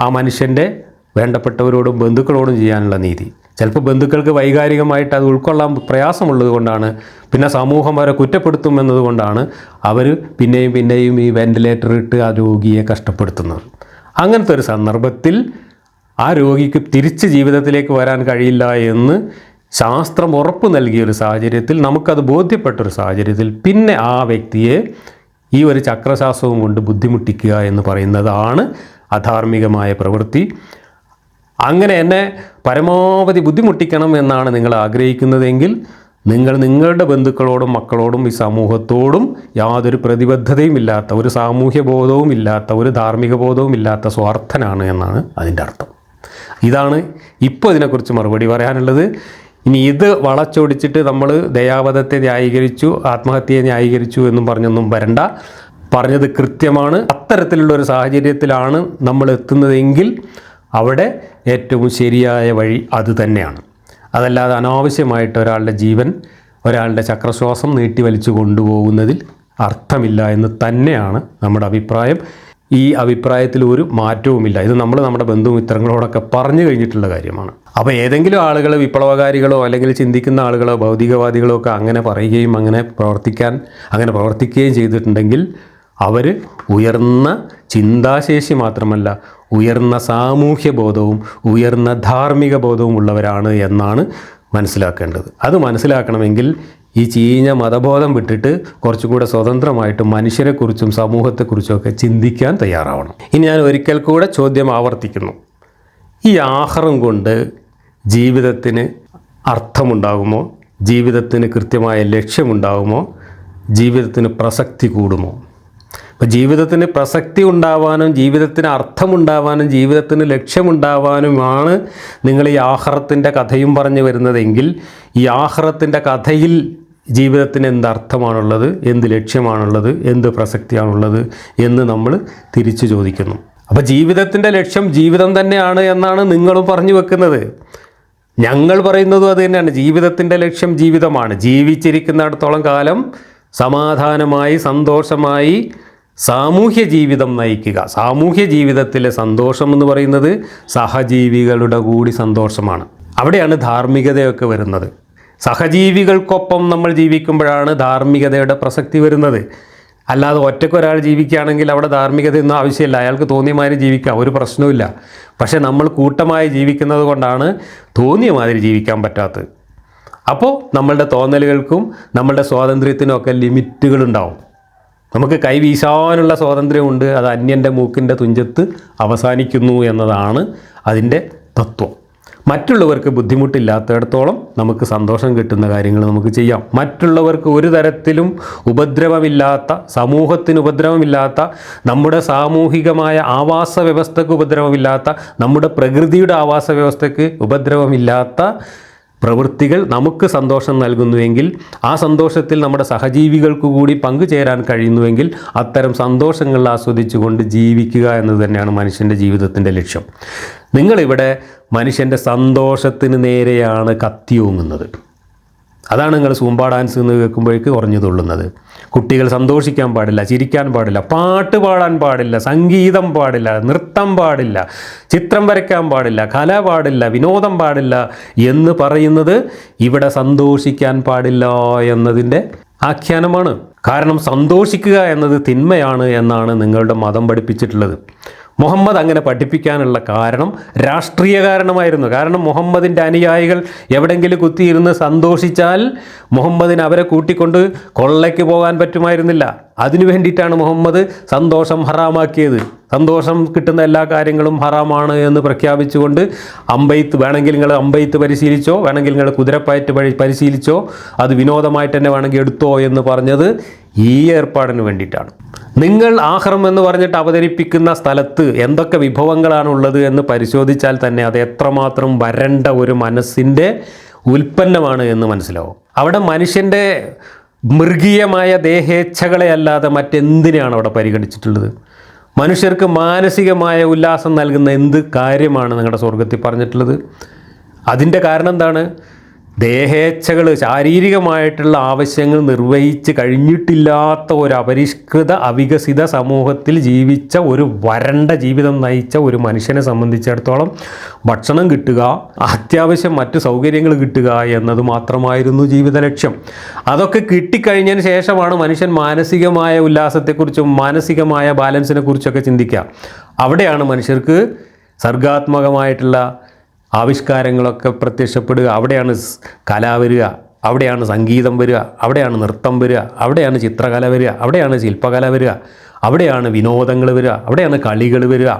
ആ മനുഷ്യന്റെ വേണ്ടപ്പെട്ടവരോടും ബന്ധുക്കളോടും ചെയ്യാനുള്ള നീതി. ചിലപ്പോൾ ബന്ധുക്കൾക്ക് വൈകാരികമായിട്ട് അത് ഉൾക്കൊള്ളാൻ പ്രയാസമുള്ളത് കൊണ്ടാണ്. പിന്നെ സമൂഹം അവരെ കുറ്റപ്പെടുത്തും എന്നതുകൊണ്ടാണ് അവർ പിന്നെയും പിന്നെയും ഈ വെന്റിലേറ്റർ ഇട്ട് ആ രോഗിയെ കഷ്ടപ്പെടുത്തുന്നത്. അങ്ങനത്തെ ഒരു സന്ദർഭത്തിൽ ആ രോഗിക്ക് തിരിച്ച് ജീവിതത്തിലേക്ക് വരാൻ കഴിയില്ല എന്ന് ശാസ്ത്രം ഉറപ്പ് നൽകിയൊരു സാഹചര്യത്തിൽ നമുക്കത് ബോധ്യപ്പെട്ടൊരു സാഹചര്യത്തിൽ പിന്നെ ആ വ്യക്തിയെ ഈ ഒരു ചക്രശാസ്ത്രവും കൊണ്ട് ബുദ്ധിമുട്ടിക്കുക എന്ന് പറയുന്നതാണ് അധാർമികമായ പ്രവൃത്തി. അങ്ങനെ എന്നെ പരമാവധി ബുദ്ധിമുട്ടിക്കണം എന്നാണ് നിങ്ങൾ ആഗ്രഹിക്കുന്നതെങ്കിൽ നിങ്ങൾ നിങ്ങളുടെ ബന്ധുക്കളോടും മക്കളോടും ഈ സമൂഹത്തോടും യാതൊരു പ്രതിബദ്ധതയും ഇല്ലാത്ത ഒരു സാമൂഹ്യ ബോധവും ഇല്ലാത്ത ഒരു ധാർമ്മിക ബോധവും ഇല്ലാത്ത സ്വാർത്ഥനാണ് എന്നാണ് അതിന്റെ അർത്ഥം. ഇതാണ് ഇപ്പോൾ ഇതിനെക്കുറിച്ച് മറുപടി പറയാനുള്ളത്. ഇനി ഇത് വളച്ചൊടിച്ചിട്ട് നമ്മൾ ദയാവധത്തെ ന്യായീകരിച്ചു ആത്മഹത്യയെ ന്യായീകരിച്ചു എന്നും പറഞ്ഞൊന്നും വരണ്ട. പറഞ്ഞത് കൃത്യമാണ്. അത്തരത്തിലുള്ള ഒരു സാഹചര്യത്തിലാണ് നമ്മൾ എത്തുന്നതെങ്കിൽ അവിടെ ഏറ്റവും ശരിയായ വഴി അത് തന്നെയാണ്. അതല്ലാതെ അനാവശ്യമായിട്ട് ഒരാളുടെ ജീവൻ ഒരാളുടെ ചക്രശ്വാസം നീട്ടി വലിച്ചു കൊണ്ടുപോകുന്നതിൽ അർത്ഥമില്ല എന്ന് തന്നെയാണ് നമ്മുടെ അഭിപ്രായം. ഈ അഭിപ്രായത്തിൽ ഒരു മാറ്റവുമില്ല. ഇത് നമ്മൾ നമ്മുടെ ബന്ധുമിത്രങ്ങളോടൊക്കെ പറഞ്ഞു കഴിഞ്ഞിട്ടുള്ള കാര്യമാണ്. അപ്പോൾ ഏതെങ്കിലും ആളുകൾ വിപ്ലവകാരികളോ അല്ലെങ്കിൽ ചിന്തിക്കുന്ന ആളുകളോ ഭൗതികവാദികളോ ഒക്കെ അങ്ങനെ പറയുകയും അങ്ങനെ പ്രവർത്തിക്കാൻ അങ്ങനെ പ്രവർത്തിക്കുകയും ചെയ്തിട്ടുണ്ടെങ്കിൽ അവർ ഉയർന്ന ചിന്താശേഷി മാത്രമല്ല ഉയർന്ന സാമൂഹ്യ ബോധവും ഉയർന്ന ധാർമ്മിക ബോധവും ഉള്ളവരാണ് എന്നാണ് മനസ്സിലാക്കേണ്ടത്. അത് മനസ്സിലാക്കണമെങ്കിൽ ഈ ചീഞ്ഞ മതബോധം വിട്ടിട്ട് കുറച്ചുകൂടെ സ്വതന്ത്രമായിട്ട് മനുഷ്യരെക്കുറിച്ചും സമൂഹത്തെക്കുറിച്ചും ഒക്കെ ചിന്തിക്കാൻ തയ്യാറാവണം. ഇനി ഞാൻ ഒരിക്കൽ കൂടെ ചോദ്യം ആവർത്തിക്കുന്നു. ഈ ആഹാരം കൊണ്ട് ജീവിതത്തിന് അർത്ഥമുണ്ടാകുമോ? ജീവിതത്തിന് കൃത്യമായ ലക്ഷ്യമുണ്ടാകുമോ? ജീവിതത്തിന് പ്രസക്തി കൂടുമോ? അപ്പോൾ ജീവിതത്തിന് പ്രസക്തി ഉണ്ടാവാനും ജീവിതത്തിന് അർത്ഥമുണ്ടാവാനും ജീവിതത്തിന് ലക്ഷ്യമുണ്ടാവാനുമാണ് നിങ്ങൾ ഈ ആഹ്റത്തിന്റെ കഥയും പറഞ്ഞു വരുന്നതെങ്കിൽ ഈ ആഹ്റത്തിന്റെ കഥയിൽ ജീവിതത്തിന് എന്ത് അർത്ഥമാണുള്ളത് എന്ത് ലക്ഷ്യമാണുള്ളത് എന്ത് പ്രസക്തിയാണുള്ളത് എന്ന് നമ്മൾ തിരിച്ചു ചോദിക്കുന്നു. അപ്പോൾ ജീവിതത്തിന്റെ ലക്ഷ്യം ജീവിതം തന്നെയാണ് എന്നാണ് നിങ്ങളും പറഞ്ഞു വെക്കുന്നത്. ഞങ്ങൾ പറയുന്നതും അത് തന്നെയാണ്. ജീവിതത്തിന്റെ ലക്ഷ്യം ജീവിതമാണ്. ജീവിച്ചിരിക്കുന്നിടത്തോളം കാലം സമാധാനമായി സന്തോഷമായി സാമൂഹ്യ ജീവിതം നയിക്കുക. സാമൂഹ്യ ജീവിതത്തിലെ സന്തോഷം എന്ന് പറയുന്നത് സഹജീവികളുടെ കൂടി സന്തോഷമാണ്. അവിടെയാണ് ധാർമ്മികതയൊക്കെ വരുന്നത്. സഹജീവികൾക്കൊപ്പം നമ്മൾ ജീവിക്കുമ്പോഴാണ് ധാർമ്മികതയുടെ പ്രസക്തി വരുന്നത്. അല്ലാതെ ഒറ്റയ്ക്ക് ഒരാൾ ജീവിക്കുകയാണെങ്കിൽ അവിടെ ധാർമ്മികതയൊന്നും ആവശ്യമില്ല. അയാൾക്ക് തോന്നിയ മാതിരി ജീവിക്കാം. ഒരു പ്രശ്നവുമില്ല. പക്ഷേ നമ്മൾ കൂട്ടമായി ജീവിക്കുന്നത് കൊണ്ടാണ് തോന്നിയ മാതിരി ജീവിക്കാൻ പറ്റാത്തത്. അപ്പോൾ നമ്മളുടെ തോന്നലുകൾക്കും നമ്മളുടെ സ്വാതന്ത്ര്യത്തിനും ഒക്കെ ലിമിറ്റുകളുണ്ടാവും. നമുക്ക് കൈ വീശാനുള്ള സ്വാതന്ത്ര്യമുണ്ട് അത് അന്യന്റെ മൂക്കിന്റെ തുഞ്ചത്ത് അവസാനിക്കുന്നു എന്നതാണ് അതിന്റെ തത്വം. മറ്റുള്ളവർക്ക് ബുദ്ധിമുട്ടില്ലാത്തിടത്തോളം നമുക്ക് സന്തോഷം കിട്ടുന്ന കാര്യങ്ങൾ നമുക്ക് ചെയ്യാം. മറ്റുള്ളവർക്ക് ഒരു തരത്തിലും ഉപദ്രവമില്ലാത്ത സമൂഹത്തിന് ഉപദ്രവമില്ലാത്ത നമ്മുടെ സാമൂഹികമായ ആവാസ വ്യവസ്ഥക്ക് ഉപദ്രവമില്ലാത്ത നമ്മുടെ പ്രകൃതിയുടെ ആവാസ വ്യവസ്ഥയ്ക്ക് ഉപദ്രവമില്ലാത്ത പ്രവൃത്തികൾ നമുക്ക് സന്തോഷം നൽകുന്നുവെങ്കിൽ ആ സന്തോഷത്തിൽ നമ്മുടെ സഹജീവികൾക്ക് കൂടി പങ്കുചേരാൻ കഴിയുന്നുവെങ്കിൽ അത്തരം സന്തോഷങ്ങൾ ആസ്വദിച്ചുകൊണ്ട് ജീവിക്കുക എന്ന് തന്നെയാണ് മനുഷ്യന്റെ ജീവിതത്തിന്റെ ലക്ഷ്യം. നിങ്ങളിവിടെ മനുഷ്യന്റെ സന്തോഷത്തിന് നേരെയാണ് കത്തിയോങ്ങുന്നത് അതാണ് നിങ്ങൾ സൂമ്പ ഡാൻസ് എന്ന് കേൾക്കുമ്പോഴേക്ക് കുറഞ്ഞു തുള്ളുന്നത്. കുട്ടികൾ സന്തോഷിക്കാൻ പാടില്ല ചിരിക്കാൻ പാടില്ല പാട്ട് പാടാൻ പാടില്ല സംഗീതം പാടില്ല നൃത്തം പാടില്ല ചിത്രം വരയ്ക്കാൻ പാടില്ല കല പാടില്ല വിനോദം പാടില്ല എന്ന് പറയുന്നത് ഇവിടെ സന്തോഷിക്കാൻ പാടില്ല എന്നതിന്റെ ആഖ്യാനമാണ്. കാരണം സന്തോഷിക്കുക എന്നത് തിന്മയാണ് എന്നാണ് നിങ്ങളുടെ മതം പഠിപ്പിച്ചിട്ടുള്ളത്. മുഹമ്മദ് അങ്ങനെ പഠിപ്പിക്കാനുള്ള കാരണം രാഷ്ട്രീയ കാരണമായിരുന്നു. കാരണം മുഹമ്മദിന്റെ അനുയായികൾ എവിടെങ്കിലും കുത്തിയിരുന്ന് സന്തോഷിച്ചാൽ മുഹമ്മദിന് അവരെ കൂട്ടിക്കൊണ്ട് കൊള്ളയ്ക്ക് പോകാൻ പറ്റുമായിരുന്നില്ല. അതിനു വേണ്ടിയിട്ടാണ് മുഹമ്മദ് സന്തോഷം ഹറാമാക്കിയത്. സന്തോഷം കിട്ടുന്ന എല്ലാ കാര്യങ്ങളും ഹറാമാണ് എന്ന് പ്രഖ്യാപിച്ചുകൊണ്ട് അമ്പെയ്ത്ത് വേണമെങ്കിൽ നിങ്ങൾ അമ്പെയ്ത്ത് പരിശീലിച്ചോ വേണമെങ്കിൽ നിങ്ങൾ കുതിരപ്പയറ്റ് പരി പരിശീലിച്ചോ അത് വിനോദമായിട്ട് തന്നെ വേണമെങ്കിൽ എടുത്തോ എന്ന് പറഞ്ഞത് ഈ ഏർപ്പാടിന് വേണ്ടിയിട്ടാണ്. നിങ്ങൾ ആഹ്റം എന്ന് പറഞ്ഞിട്ട് അവതരിപ്പിക്കുന്ന സ്ഥലത്ത് എന്തൊക്കെ വിഭവങ്ങളാണ് ഉള്ളത് എന്ന് പരിശോധിച്ചാൽ തന്നെ അത് എത്രമാത്രം വരണ്ട ഒരു മനസ്സിന്റെ ഉൽപ്പന്നമാണ് എന്ന് മനസ്സിലാവും. അവിടെ മനുഷ്യന്റെ മൃഗീയമായ ദേഹേച്ഛകളെ അല്ലാതെ മറ്റെന്തിനെയാണ് അവിടെ പരിഗണിച്ചിട്ടുള്ളത്? മനുഷ്യർക്ക് മാനസികമായ ഉല്ലാസം നൽകുന്ന എന്ത് കാര്യമാണ് നിങ്ങളുടെ സ്വർഗത്തിൽ പറഞ്ഞിട്ടുള്ളത്? അതിന്റെ കാരണം എന്താണ്? ദേഹേച്ഛകൾ ശാരീരികമായിട്ടുള്ള ആവശ്യങ്ങൾ നിർവഹിച്ച് കഴിഞ്ഞിട്ടില്ലാത്ത ഒരു അപരിഷ്കൃത അവികസിത സമൂഹത്തിൽ ജീവിച്ച ഒരു വരണ്ട ജീവിതം നയിച്ച ഒരു മനുഷ്യനെ സംബന്ധിച്ചിടത്തോളം ഭക്ഷണം കിട്ടുക അത്യാവശ്യം മറ്റു സൗകര്യങ്ങൾ കിട്ടുക എന്നത് മാത്രമായിരുന്നു ജീവിത ലക്ഷ്യം. അതൊക്കെ കിട്ടിക്കഴിഞ്ഞതിന് ശേഷമാണ് മനുഷ്യൻ മാനസികമായ ഉല്ലാസത്തെക്കുറിച്ചും മാനസികമായ ബാലൻസിനെക്കുറിച്ചൊക്കെ ചിന്തിക്കുക. അവിടെയാണ് മനുഷ്യർക്ക് സർഗാത്മകമായിട്ടുള്ള ആവിഷ്കാരങ്ങളൊക്കെ പ്രത്യക്ഷപ്പെടുക അവിടെയാണ് കല വരിക അവിടെയാണ് സംഗീതം വരിക അവിടെയാണ് നൃത്തം വരിക അവിടെയാണ് ചിത്രകല വരിക അവിടെയാണ് ശില്പകല വരിക അവിടെയാണ് വിനോദങ്ങൾ വരിക അവിടെയാണ് കളികൾ വരിക.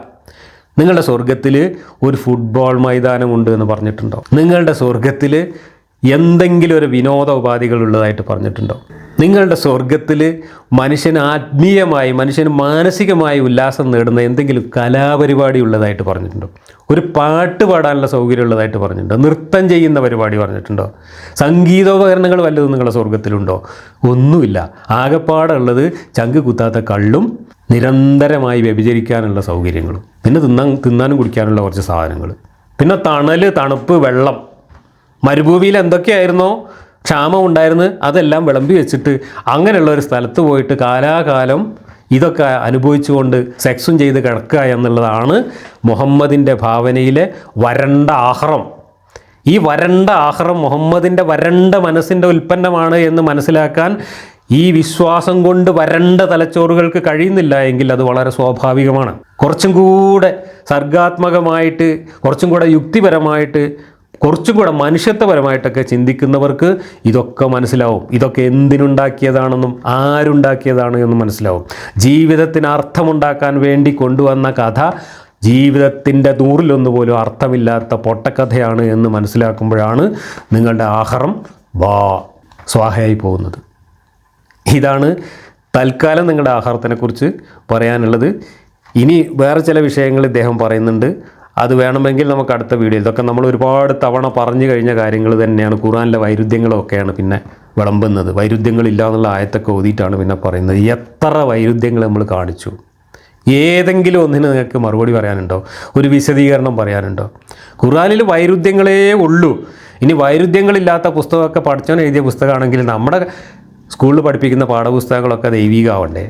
നിങ്ങളുടെ സ്വർഗത്തിൽ ഒരു ഫുട്ബോൾ മൈതാനമുണ്ട് എന്ന് പറഞ്ഞിട്ടുണ്ടോ? നിങ്ങളുടെ സ്വർഗത്തിൽ എന്തെങ്കിലും ഒരു വിനോദ ഉപാധികൾ ഉള്ളതായിട്ട് പറഞ്ഞിട്ടുണ്ടോ? നിങ്ങളുടെ സ്വർഗത്തിൽ മനുഷ്യന് ആത്മീയമായി മനുഷ്യന് മാനസികമായി ഉല്ലാസം നേടുന്ന എന്തെങ്കിലും കലാപരിപാടി ഉള്ളതായിട്ട് പറഞ്ഞിട്ടുണ്ടോ? ഒരു പാട്ട് പാടാനുള്ള സൗകര്യം ഉള്ളതായിട്ട് പറഞ്ഞിട്ടുണ്ടോ? നൃത്തം ചെയ്യുന്ന പരിപാടി പറഞ്ഞിട്ടുണ്ടോ? സംഗീതോപകരണങ്ങൾ വല്ലതും നിങ്ങളുടെ സ്വർഗത്തിലുണ്ടോ? ഒന്നുമില്ല. ആകെപ്പാടുള്ളത് ചങ്ക് കുത്താത്ത കള്ളും നിരന്തരമായി വ്യഭിചരിക്കാനുള്ള സൗകര്യങ്ങളും പിന്നെ തിന്നാൻ തിന്നാനും കുടിക്കാനുള്ള കുറച്ച് സാധനങ്ങൾ പിന്നെ തണൽ തണുപ്പ് വെള്ളം. മരുഭൂമിയിൽ എന്തൊക്കെയായിരുന്നോ? ക്ഷാമം ഉണ്ടായിരുന്നു. അതെല്ലാം വിളമ്പി വെച്ചിട്ട് അങ്ങനെയുള്ള ഒരു സ്ഥലത്ത് പോയിട്ട് കാലാകാലം ഇതൊക്കെ അനുഭവിച്ചുകൊണ്ട് സെക്സും ചെയ്ത് കിടക്കുക എന്നുള്ളതാണ് മുഹമ്മദിന്റെ ഭാവനയിലെ വരണ്ട ആഹ്റം. ഈ വരണ്ട ആഹ്റം മുഹമ്മദിന്റെ വരണ്ട മനസ്സിന്റെ ഉൽപ്പന്നമാണ് എന്ന് മനസ്സിലാക്കാൻ ഈ വിശ്വാസം കൊണ്ട് വരണ്ട തലച്ചോറുകൾക്ക് കഴിയുന്നില്ല എങ്കിൽ അത് വളരെ സ്വാഭാവികമാണ്. കുറച്ചും കൂടെ സർഗാത്മകമായിട്ട് കുറച്ചും കൂടെ യുക്തിപരമായിട്ട് കുറച്ചും കൂടെ മനുഷ്യത്വപരമായിട്ടൊക്കെ ചിന്തിക്കുന്നവർക്ക് ഇതൊക്കെ മനസ്സിലാവും. ഇതൊക്കെ എന്തിനുണ്ടാക്കിയതാണെന്നും ആരുണ്ടാക്കിയതാണ് എന്നും മനസ്സിലാവും. ജീവിതത്തിന് അർത്ഥമുണ്ടാക്കാൻ വേണ്ടി കൊണ്ടുവന്ന കഥ ജീവിതത്തിന്റെ നൂറിലൊന്നു പോലും അർത്ഥമില്ലാത്ത പൊട്ടക്കഥയാണ് എന്ന് മനസ്സിലാക്കുമ്പോഴാണ് നിങ്ങളുടെ ആഹാരം വാ സ്വാഹയായി പോകുന്നത്. ഇതാണ് തൽക്കാലം നിങ്ങളുടെ ആഹാരത്തിനെക്കുറിച്ച് പറയാനുള്ളത്. ഇനി വേറെ ചില വിഷയങ്ങൾ ഇദ്ദേഹം പറയുന്നുണ്ട്. അത് വേണമെങ്കിൽ നമുക്ക് അടുത്ത വീഡിയോ ഇതൊക്കെ നമ്മൾ ഒരുപാട് തവണ പറഞ്ഞു കഴിഞ്ഞ കാര്യങ്ങൾ തന്നെയാണ്. ഖുറാനിലെ വൈരുദ്ധ്യങ്ങളൊക്കെയാണ് പിന്നെ വിളമ്പുന്നത്. വൈരുദ്ധ്യങ്ങളില്ല എന്നുള്ള ആയത്തൊക്കെ ഓതിയിട്ടാണ് പിന്നെ പറയുന്നത്. എത്ര വൈരുദ്ധ്യങ്ങൾ നമ്മൾ കാണിച്ചു? ഏതെങ്കിലും ഒന്നിന് നിങ്ങൾക്ക് മറുപടി പറയാനുണ്ടോ? ഒരു വിശദീകരണം പറയാനുണ്ടോ? ഖുറാനിൽ വൈരുദ്ധ്യങ്ങളേ ഉള്ളൂ. ഇനി വൈരുദ്ധ്യങ്ങളില്ലാത്ത പുസ്തകമൊക്കെ പഠിച്ചവൻ എഴുതിയ പുസ്തകമാണെങ്കിൽ നമ്മുടെ സ്കൂളിൽ പഠിപ്പിക്കുന്ന പാഠപുസ്തകങ്ങളൊക്കെ ദൈവികമാവണ്ടേ?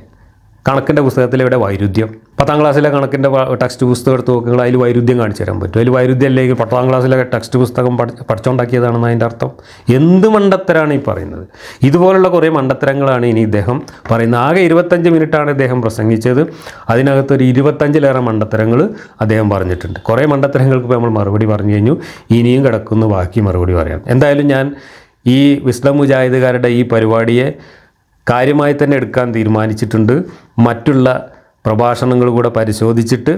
കണക്കിന്റെ പുസ്തകത്തിൽ ഇവിടെ വൈരുദ്ധ്യം. പത്താം ക്ലാസ്സിലെ കണക്കിന്റെ ടെക്സ്റ്റ് പുസ്തകം എടുത്ത് നോക്കുക അതിൽ വൈരുദ്ധ്യം കാണിച്ചു തരാൻ പറ്റും. അതിൽ വൈരുദ്ധ്യം അല്ലെങ്കിൽ പത്താം ക്ലാസ്സിലെ ടെക്സ്റ്റ് പുസ്തകം പഠി പഠിച്ചുണ്ടാക്കിയതാണെന്ന് അതിന്റെ അർത്ഥം. എന്ത് മണ്ടത്തരാണ് ഈ പറയുന്നത്? ഇതുപോലുള്ള കുറേ മണ്ടത്തരങ്ങളാണ് ഇനി ഇദ്ദേഹം പറയുന്നത്. ആകെ ഇരുപത്തഞ്ച് മിനിറ്റാണ് ഇദ്ദേഹം പ്രസംഗിച്ചത്. അതിനകത്ത് ഒരു ഇരുപത്തഞ്ചിലേറെ മണ്ടത്തരങ്ങൾ അദ്ദേഹം പറഞ്ഞിട്ടുണ്ട്. കുറേ മണ്ടത്തരങ്ങൾക്ക് നമ്മൾ മറുപടി പറഞ്ഞു കഴിഞ്ഞു. ഇനിയും കിടക്കുന്നു. ബാക്കി മറുപടി പറയാം. എന്തായാലും ഞാൻ ഈ വിസ്ലം മുജാഹിദുകാരുടെ ഈ പരിപാടിയെ കാര്യമായി തന്നെ എടുക്കാൻ തീരുമാനിച്ചിട്ടുണ്ട്. മറ്റുള്ള പ്രഭാഷണങ്ങൾ കൂടെ പരിശോധിച്ചിട്ട്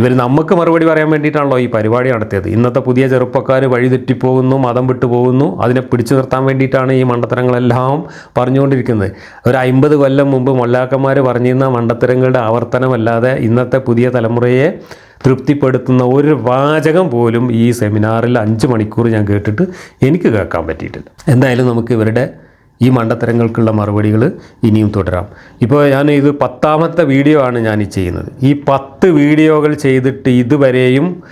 ഇവർ നമുക്ക് മറുപടി പറയാൻ വേണ്ടിയിട്ടാണല്ലോ ഈ പരിപാടി നടത്തിയത്. ഇന്നത്തെ പുതിയ ചെറുപ്പക്കാർ വഴിതെറ്റിപ്പോകുന്നു മതം വിട്ടു പോകുന്നു അതിനെ പിടിച്ചു നിർത്താൻ വേണ്ടിയിട്ടാണ് ഈ മണ്ടത്തരങ്ങളെല്ലാം പറഞ്ഞുകൊണ്ടിരിക്കുന്നത്. ഒരു അമ്പത് കൊല്ലം മുമ്പ് മൊല്ലാക്കന്മാർ പറഞ്ഞിരുന്ന മണ്ടത്തരങ്ങളുടെ ആവർത്തനമല്ലാതെ ഇന്നത്തെ പുതിയ തലമുറയെ തൃപ്തിപ്പെടുത്തുന്ന ഒരു വാചകം പോലും ഈ സെമിനാറിൽ അഞ്ച് മണിക്കൂർ ഞാൻ കേട്ടിട്ട് എനിക്ക് കേൾക്കാൻ പറ്റിയിട്ടില്ല. എന്തായാലും നമുക്ക് ഇവരുടെ ഈ മണ്ടത്തരങ്ങൾക്കുള്ള മറുപടികൾ ഇനിയും തുടരാം. ഇപ്പോൾ ഞാൻ ഇത് പത്താമത്തെ വീഡിയോ ആണ് ഞാൻ ഈ ചെയ്യുന്നത്. ഈ പത്ത് വീഡിയോകൾ ചെയ്തിട്ട് ഇതുവരെയും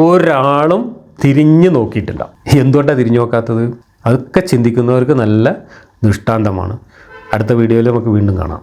ഒരാളും തിരിഞ്ഞു നോക്കിയിട്ടില്ല. എന്തുകൊണ്ടാണ് തിരിഞ്ഞു നോക്കാത്തത്? അതൊക്കെ ചിന്തിക്കുന്നവർക്ക് നല്ല ദൃഷ്ടാന്തമാണ്. അടുത്ത വീഡിയോയിൽ നമുക്ക് വീണ്ടും കാണാം.